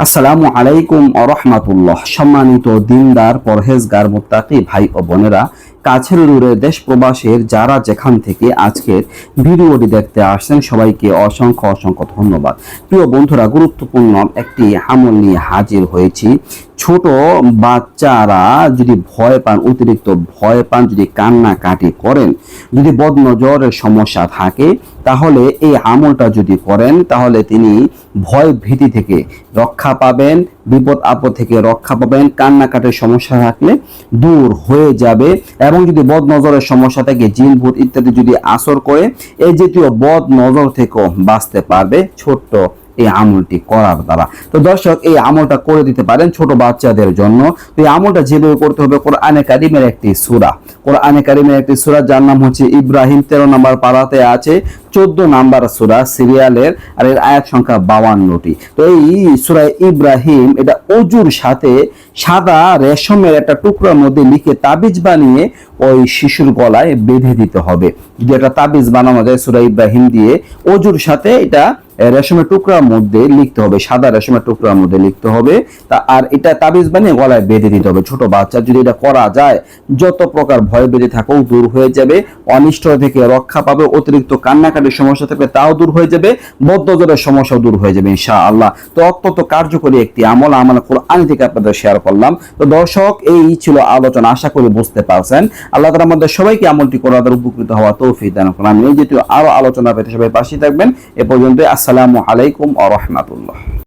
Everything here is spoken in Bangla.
আসসালামু আলাইকুম আরহামাতুল্লাহ সম্মানিত দিনদার পরহেজগার মোত্তাকি ভাই ও বোনেরা কাছের দূরে দেশ প্রবাসের যারা যেখান থেকে আজকের ভিডিওটি দেখতে আসছেন, সবাইকে অসংখ্য অসংখ্য ধন্যবাদ। প্রিয় বন্ধুরা, গুরুত্বপূর্ণ একটি আমল নিয়ে হাজির হয়েছি। ছোট বাচ্চারা যদি ভয় পান, অতিরিক্ত ভয় পান, যদি কান্নাকাটি করেন, যদি বদনজরের সমস্যা থাকে, তাহলে এই আমলটা যদি করেন, তাহলে তিনি ভয় ভীতি থেকে রক্ষা পাবেন। বিপদ আপদ থেকে রক্ষা পাবেন। কান্নাকাটির সমস্যা থাকলে দূর হয়ে যাবে এবং যদি বদ নজরের সমস্যা থেকে, জিন, ভূত ইত্যাদি যদি আসর করে, এই জাতীয় বদ নজর থেকেও বাঁচতে পারবে ছোট্ট এই আমলটি করার দ্বারা। তো দর্শক, এই আমলটা করে দিতে পারেন ছোট বাচ্চাদের জন্য। তো এই আমলটা যেভাবে করতে হবে, কোরআনে কারিমের একটি সূরা। কোরআনে কারিমের একটি সূরা যার নাম হচ্ছে ইব্রাহিম, তেরো নম্বর পাড়াতে আছে, চোদ্দ নাম্বার সুরা সিরিয়ালের, আর এর আয়াত সংখ্যা বাউান্নটি। তো এই সূরা ইব্রাহিম, এটা অজুর সাথে সাদা রেশমের একটা টুকরার মধ্যে লিখে তাবিজ বানিয়ে ওই শিশুর গলায় বেঁধে দিতে হবে। যদি একটা তাবিজ বানানো যায় সূরা ইব্রাহিম দিয়ে, অজুর সাথে এটা রেশমের টুকরার মধ্যে লিখতে হবে, সাদা রেশমের টুকরার মধ্যে লিখতে হবে। তা, আর এটা তাবিজ বানিয়ে গলায় বেঁধে দিতে হবে। ছোট বাচ্চা যদি এটা করা যায়, যত প্রকার ভয় বেঁধে থাকেও দূর হয়ে যাবে। অনিষ্ট থেকে রক্ষা পাবে, অতিরিক্ত কান্নাকাটির সমস্যা থাকলে তাও দূর হয়ে যাবে বদ্ধজরের সমস্যাও দূর হয়ে যাবে ইনশা আল্লাহ তো অত্যন্ত কার্যকরী একটি আমল আমল কোরআন থেকে আপনাদের শেয়ার করলাম। তো দর্শক, এই ছিল আলোচনা, আশা করি বুঝতে পারছেন। আল্লাহ তালা আমাদের সবাইকে আমলটি করার উপকৃত হওয়া তৌফিক দান করলাম এই জাতীয় আরও আলোচনা পেতে সবাই পাশে থাকবেন। এ পর্যন্ত আসসালামু আলাইকুম আ রহমাতুল্লাহ।